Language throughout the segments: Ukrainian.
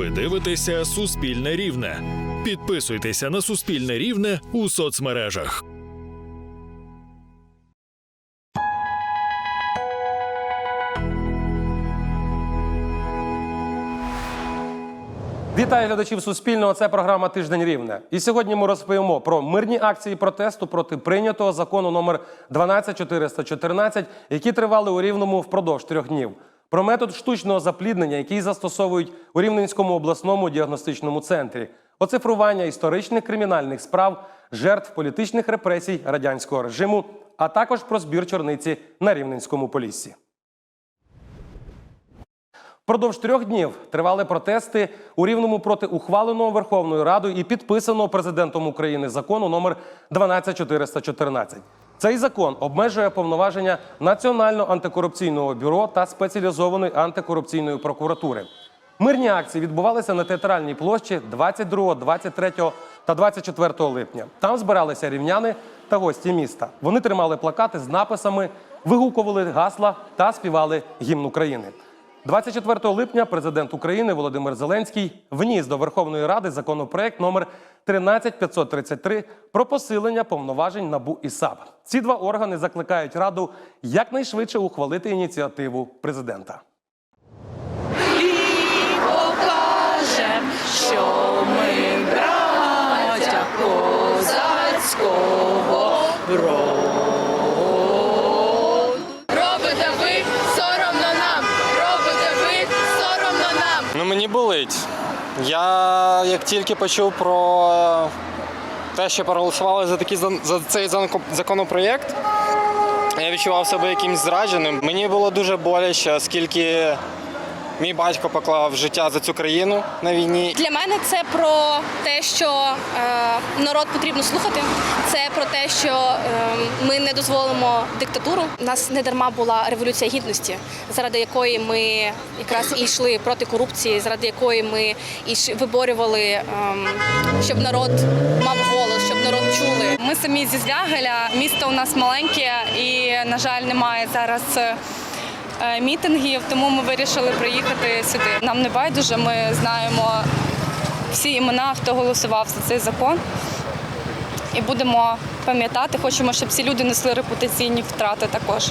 Ви дивитеся Суспільне Рівне. Підписуйтеся на Суспільне Рівне у соцмережах. Вітаю глядачів Суспільного. Це програма Тиждень Рівне. І сьогодні ми розповімо про мирні акції протесту проти прийнятого закону номер 12414, які тривали у Рівному впродовж трьох днів. Про метод штучного запліднення, який застосовують у Рівненському обласному діагностичному центрі, оцифрування історичних кримінальних справ, жертв політичних репресій радянського режиму, а також про збір чорниці на Рівненському поліссі. Впродовж трьох днів тривали протести у рівному проти ухваленого Верховною Радою і підписаного президентом України закону номер 12414. Цей закон обмежує повноваження Національного антикорупційного бюро та спеціалізованої антикорупційної прокуратури. Мирні акції відбувалися на театральній площі 22, 23 та 24 липня. Там збиралися рівняни та гості міста. Вони тримали плакати з написами, вигукували гасла та співали гімн України. 24 липня президент України Володимир Зеленський вніс до Верховної Ради законопроект номер 13533 про посилення повноважень НАБУ і САП. Ці два органи закликають Раду якнайшвидше ухвалити ініціативу президента. і покажем, що ми браття козацького роду. Як тільки почув про те, що проголосували за такий за цей законопроєкт, я відчував себе якимсь зрадженим. Мені було дуже боляче, оскільки мій батько поклав життя за цю країну на війні. Для мене це про те, що е, народ потрібно слухати. Це про те, що е, ми не дозволимо диктатуру. У нас не дарма була революція гідності, заради якої ми якраз і йшли проти корупції, заради якої ми і виборювали, е, щоб народ мав голос, щоб народ чули. Ми самі зі Звягеля, місто у нас маленьке і, на жаль, немає зараз е, мітингів, тому ми вирішили приїхати сюди. Нам не байдуже, ми знаємо всі імена, хто голосував за цей закон. І будемо пам'ятати, хочемо, щоб ці люди несли репутаційні втрати також.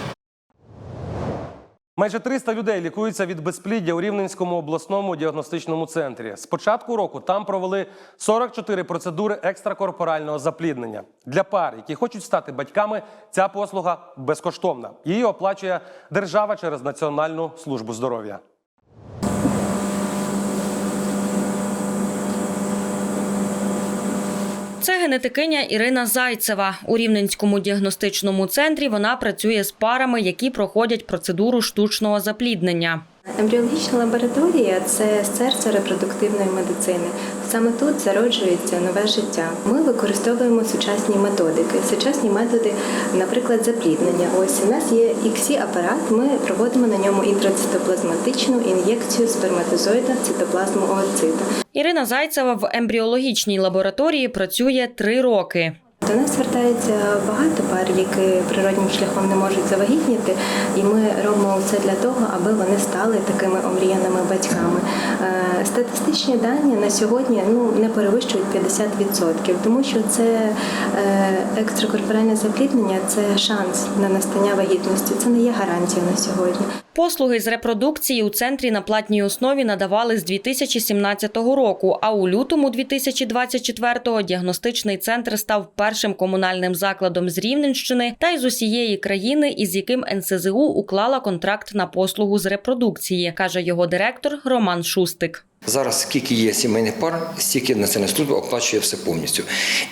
Майже 300 людей лікуються від безпліддя у Рівненському обласному діагностичному центрі. З початку року там провели 44 процедури екстракорпорального запліднення. Для пар, які хочуть стати батьками, ця послуга безкоштовна. Її оплачує держава через Національну службу здоров'я. Це генетикиня Ірина Зайцева. У Рівненському діагностичному центрі вона працює з парами, які проходять процедуру штучного запліднення. Ембріологічна лабораторія це серце репродуктивної медицини. Саме тут зароджується нове життя. Ми використовуємо сучасні методики, сучасні методи, наприклад, запліднення. Ось у нас є іксі апарат. Ми проводимо на ньому інтрацитоплазматичну ін'єкцію сперматозоїда в цитоплазму ooцита. Ірина Зайцева в ембріологічній лабораторії працює три роки. До нас звертається багато пар, які природнім шляхом не можуть завагітніти, і ми робимо все для того, аби вони стали такими омріяними батьками. Е, Статистичні дані на сьогодні ну не перевищують 50%, тому що це е, екстракорпоральне запліднення це шанс на настання вагітності. Це не є гарантія на сьогодні. Послуги з репродукції у центрі на платній основі надавали з 2017 року. А у лютому 2024-го діагностичний центр став першим комунальним закладом з Рівненщини та й з усієї країни, із яким НСЗУ уклала контракт на послугу з репродукції, каже його директор Роман Шустик. Зараз скільки є сімейних пар, стільки Національна служба оплачує все повністю.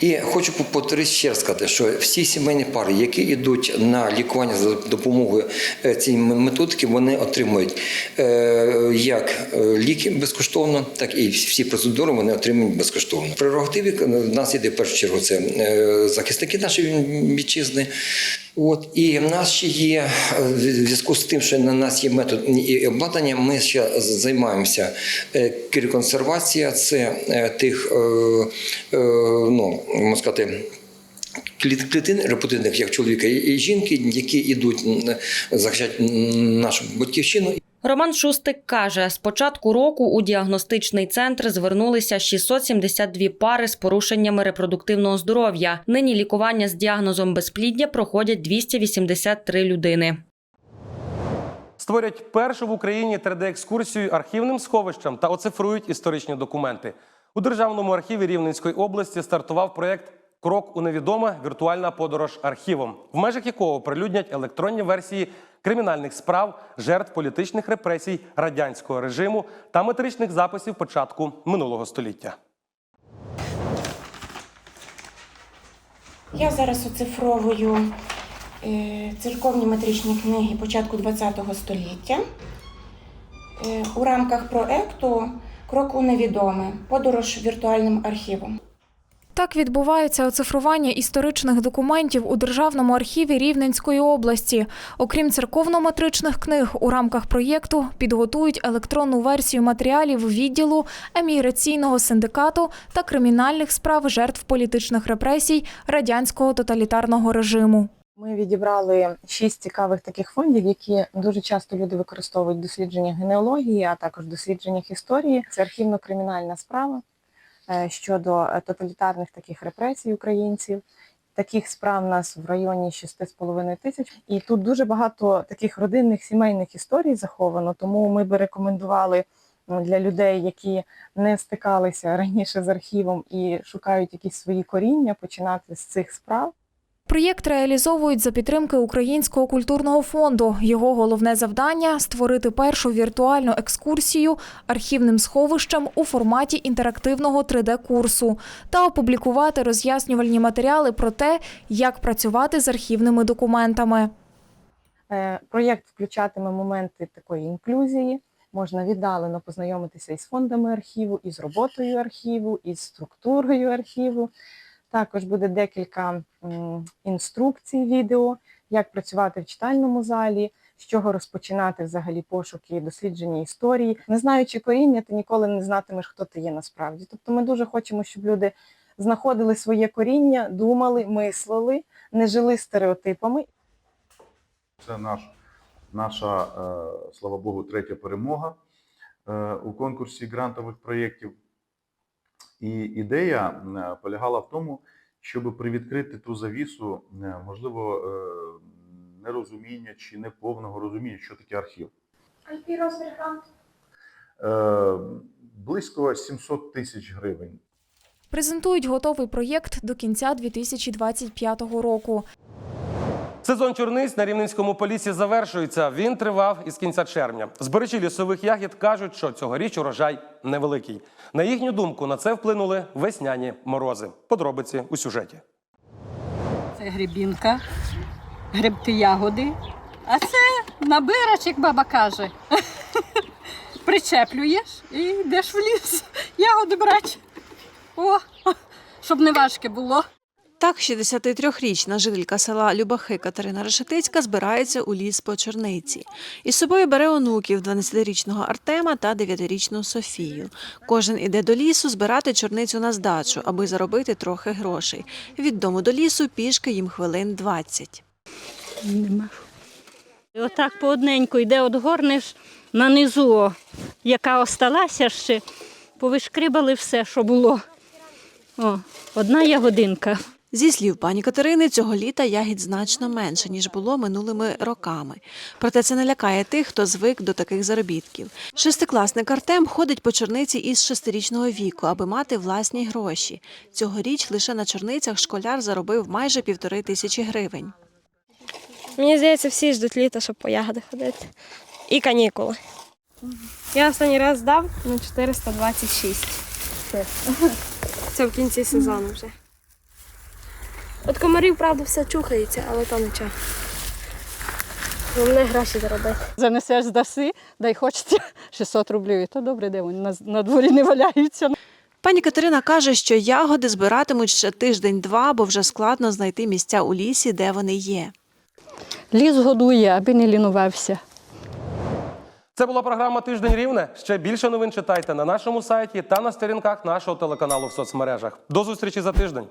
І хочу повторити ще раз сказати, що всі сімейні пари, які йдуть на лікування за допомогою е, цієї методики, вони отримують е, як е, ліки безкоштовно, так і всі процедури вони отримують безкоштовно. Прерогативі в нас іде в першу чергу це захисники нашої вітчизни. От і в нас ще є в зв'язку з тим, що на нас є метод і обладнання. Ми ще займаємося е, це е, тих, е, е, ну можна сказати. кліт- Клітин репродуктивних, як чоловіка і жінки, які йдуть захищати нашу батьківщину. Роман Шустик каже, з початку року у діагностичний центр звернулися 672 пари з порушеннями репродуктивного здоров'я. Нині лікування з діагнозом безпліддя проходять 283 людини. Створять першу в Україні 3D-екскурсію архівним сховищам та оцифрують історичні документи. У Державному архіві Рівненської області стартував проєкт Крок у невідоме віртуальна подорож архівом, в межах якого прилюднять електронні версії кримінальних справ, жертв політичних репресій радянського режиму та метричних записів початку минулого століття. Я зараз оцифровую церковні метричні книги початку ХХ століття. Е, у рамках проекту Крок у невідоме подорож віртуальним архівом. Так відбувається оцифрування історичних документів у Державному архіві Рівненської області. Окрім церковно-метричних книг, у рамках проєкту підготують електронну версію матеріалів відділу еміграційного синдикату та кримінальних справ жертв політичних репресій радянського тоталітарного режиму. Ми відібрали шість цікавих таких фондів, які дуже часто люди використовують в дослідженнях генеалогії, а також в дослідженнях історії. Це архівно-кримінальна справа е, щодо е, тоталітарних таких репресій українців. Таких справ у нас в районі 6,5 тисяч. І тут дуже багато таких родинних сімейних історій заховано. Тому ми би рекомендували для людей, які не стикалися раніше з архівом і шукають якісь свої коріння, починати з цих справ. Проєкт реалізовують за підтримки Українського культурного фонду. Його головне завдання створити першу віртуальну екскурсію архівним сховищем у форматі інтерактивного 3D-курсу та опублікувати роз'яснювальні матеріали про те, як працювати з архівними документами. Е, Проєкт включатиме моменти такої інклюзії. Можна віддалено познайомитися із фондами архіву, із роботою архіву, із структурою архіву. Також буде декілька інструкцій відео, як працювати в читальному залі, з чого розпочинати взагалі пошуки дослідження історії. Не знаючи коріння, ти ніколи не знатимеш, хто ти є насправді. Тобто ми дуже хочемо, щоб люди знаходили своє коріння, думали, мислили, не жили стереотипами Це наш, наша, е, слава Богу, третя перемога е, у конкурсі грантових проєктів. І ідея е, полягала в тому, щоб привідкрити ту завісу, е, можливо, е, нерозуміння чи неповного розуміння, що таке архів. А який розмір гранту? Близько 700 тисяч гривень. Презентують готовий проєкт до кінця 2025 року. Сезон чорниць на Рівненському полісі завершується. Він тривав із кінця червня. Збирачі лісових ягід кажуть, що цьогоріч урожай невеликий. На їхню думку, на це вплинули весняні морози. Подробиці у сюжеті. Це грибінка, грибти ягоди. А це набирач, як баба каже. Причеплюєш і йдеш в ліс. Ягоди брати. О, щоб не важке було. Так, 63-річна жителька села Любахи Катерина Решетицька збирається у ліс по чорниці. Із собою бере онуків 12-річного Артема та 9-річну Софію. Кожен іде до лісу збирати чорницю на здачу, аби заробити трохи грошей. Від дому до лісу пішки їм хвилин 20. Нема. Отак по одненьку йде, от горниш на низу, яка осталася ще, повишкрибали все, що було. О, одна ягодинка. Зі слів пані Катерини, цього літа ягід значно менше, ніж було минулими роками. Проте це не лякає тих, хто звик до таких заробітків. Шестикласник Артем ходить по чорниці із шестирічного віку, аби мати власні гроші. Цьогоріч лише на чорницях школяр заробив майже півтори тисячі гривень. Мені здається, всі ждуть літа, щоб по ягоди ходити. І канікули. Я останній раз здав на 426. Це в кінці сезону вже. От комарів, правда, все чухається, але то нічого. Головне гроші заробити. Занесеш здаси, дай хочеться 600 рублів. І то добре, де вони на, на дворі не валяються. Пані Катерина каже, що ягоди збиратимуть ще тиждень-два, бо вже складно знайти місця у лісі, де вони є. Ліс годує, аби не лінувався. Це була програма Тиждень Рівне. Ще більше новин читайте на нашому сайті та на сторінках нашого телеканалу в соцмережах. До зустрічі за тиждень.